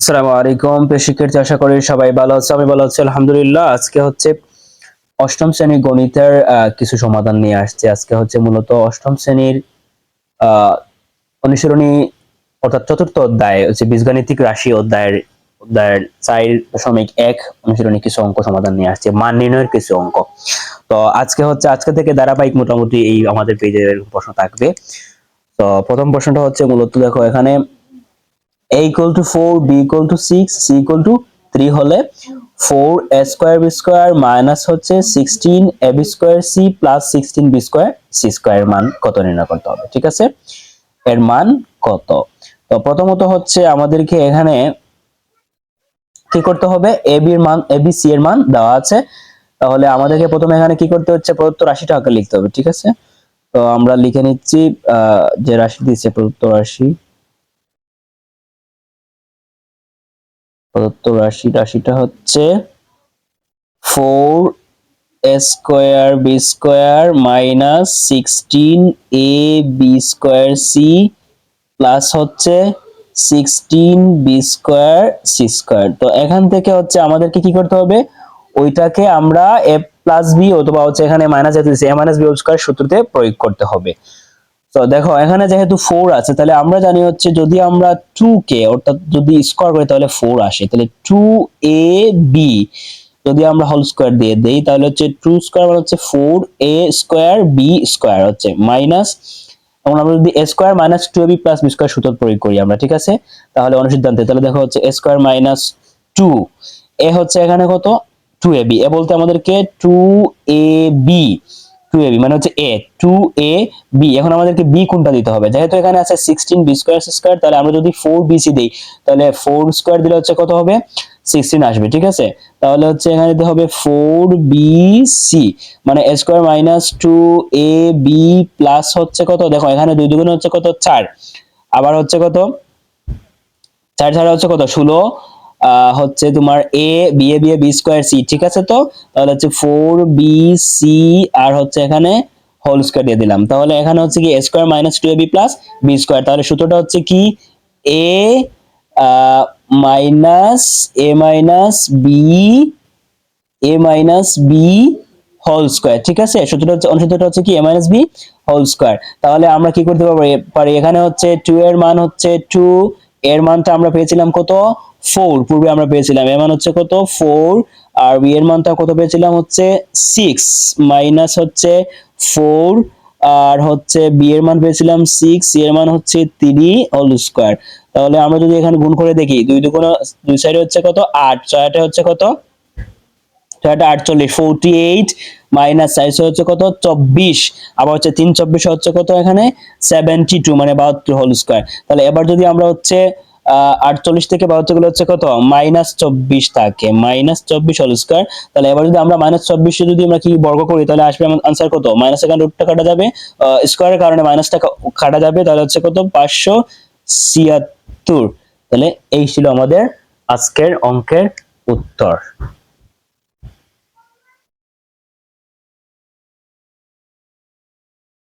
আসসালামু আলাইকুম শিক্ষার্থী, আশা করি সবাই ভালো আছে, আমি ভালো আছি, আলহামদুলিল্লাহ। আজকে হচ্ছে অষ্টম শ্রেণির গণিতের কিছু সমাধান নিয়ে আসছে। আজকে হচ্ছে মূলত অষ্টম শ্রেণির অনুশীলনী, অর্থাৎ চতুর্থ অধ্যায়, হচ্ছে বীজগাণিতিক রাশি অধ্যায়ের অধ্যায়ের চার দশমিক এক অনুশীলনী কিছু অঙ্ক সমাধান নিয়ে আসছে, মান নির্ণয়ের কিছু অঙ্ক। তো আজকে হচ্ছে, আজকে থেকে ধারাবাহিক মোটামুটি এই আমাদের পেজে প্রশ্ন থাকবে। তো প্রথম প্রশ্নটা হচ্ছে মূলত দেখো এখানে a equal to 4 b equal to 6 c equal to 3 হলে 4 a square b square minus হচ্ছে 16 a b square c plus 16 b square c square মান কত নির্ণয় করতে হবে, ঠিক আছে? এর মান কত? তো প্রথমত হচ্ছে আমাদেরকে এখানে কি করতে হবে? B এর মান, a b c এর মান দেওয়া আছে। তাহলে আমাদেরকে প্রথমে এখানে কি করতে হচ্ছে? প্রদত্ত রাশিটা আগে লিখতে হবে, ঠিক আছে? তো আমরা লিখে নিচ্ছি যে রাশি দিয়েছে প্রদত্ত রাশি প্রদত্ত রাশি, রাশিটা হচ্ছে four square B square minus sixteen A B square C plus হচ্ছে sixteen B square C square তো এখান থেকে হচ্ছে আমাদেরকে কি করতে হবে? ওইটাকে আমরা এ প্লাস বি অথবা হচ্ছে এখানে minus A minus B square সূত্রতে প্রয়োগ করতে হবে। তো দেখো, এখানে যেহেতু ফোর আছে, তাহলে আমরা জানি হচ্ছে যদি আমরা টু কে অর্থাৎ যদি স্কোয়ার করি, তাহলে ফোর আসে। তাহলে টু এ বি যদি আমরা হোল স্কোয়ার দিয়ে দেই, তাহলে হচ্ছে টু স্কোয়ার মানে হচ্ছে four A square B square হচ্ছে মাইনাস এবং আমরা যদি A square minus two A B plus B square সূত্র প্রয়োগ করি আমরা, ঠিক আছে? তাহলে অনুসিদ্ধান্তে, তাহলে দেখো হচ্ছে A square minus two A হচ্ছে এখানে কত? টু এ বি এ বলতে আমাদেরকে two A B two A B মানে হচ্ছে এ টু এ বি এখন আমাদেরকে বি কোনটা দিতে হবে? যেহেতু এখানে আছে সিক্সটিন বি স্কোয়ার স্কোয়ার তাহলে আমরা যদি ফোর বিসি দিই, তাহলে ফোর স্কোয়ার দিলে হচ্ছে কত হবে? সিক্সটিন আসবে, ঠিক আছে? তাহলে হচ্ছে এখানে দিতে হবে ফোর বি সি মানে A square minus two A B plus হচ্ছে কত? দেখো, এখানে দুই দুগুণে হচ্ছে কত? চার। আবার হচ্ছে কত? চার ছাড়া হচ্ছে কত? ষোলো। হচ্ছে তোমার A B A B A B square C ঠিক আছে তো? তাহলে হচ্ছে ফোর বি সি আর হচ্ছে এখানে হোল স্কোয়ার দিয়ে দিলাম। তাহলে এখানে হচ্ছে কি A square minus two A B plus B square তাহলে সূত্রটা হচ্ছে কি? A minus A minus B A minus B whole square ঠিক আছে? সূত্রটা হচ্ছে, অনুসূত্রটা হচ্ছে কি? A minus B whole square তাহলে আমরা কি করতে পারব? পারি, এখানে হচ্ছে টু এর মান হচ্ছে টু এর মানটা আমরা পেয়েছিলাম কত? ফোর পূর্বে আমরা পেয়েছিলাম। এর মান হচ্ছে কত? ফোর আর বি এর মানটা কত পেয়েছিলাম? হচ্ছে সিক্স মাইনাস হচ্ছে ফোর আর হচ্ছে বি এর মান পেয়েছিলাম সিক্স এর মান হচ্ছে থ্রি হোল স্কোয়ার তাহলে আমরা যদি এখানে গুণ করে দেখি, দুই দুগুণ, দুই সাইডে হচ্ছে কত? আট। ছয়টা হচ্ছে কত? আটচল্লিশ ফোরটি এইট মাইনাস চারশো হচ্ছে কত? চব্বিশ। আবার হচ্ছে তিন চব্বিশ হচ্ছে কত এখানে? সেভেন্টি টু মানে বাহাত্তর হোল স্কোয়ার তাহলে এবার যদি আমরা হচ্ছে আটচল্লিশ থেকে বাহাত্তরগুলো হচ্ছে কত? মাইনাস চব্বিশ থাকে। মাইনাস চব্বিশ হোল স্কোয়ার তাহলে এবার যদি আমরা মাইনাস চব্বিশে যদি আমরা কি বর্গ করি, তাহলে আসবে আমার আনসার কত? মাইনাস এখানে রুটটা কাটা যাবে স্কোয়ারের কারণে মাইনাসটা কাটা যাবে, তাহলে হচ্ছে কত? পাঁচশো ছিয়াত্তর। তাহলে এই ছিল আমাদের আজকের অঙ্কের উত্তর।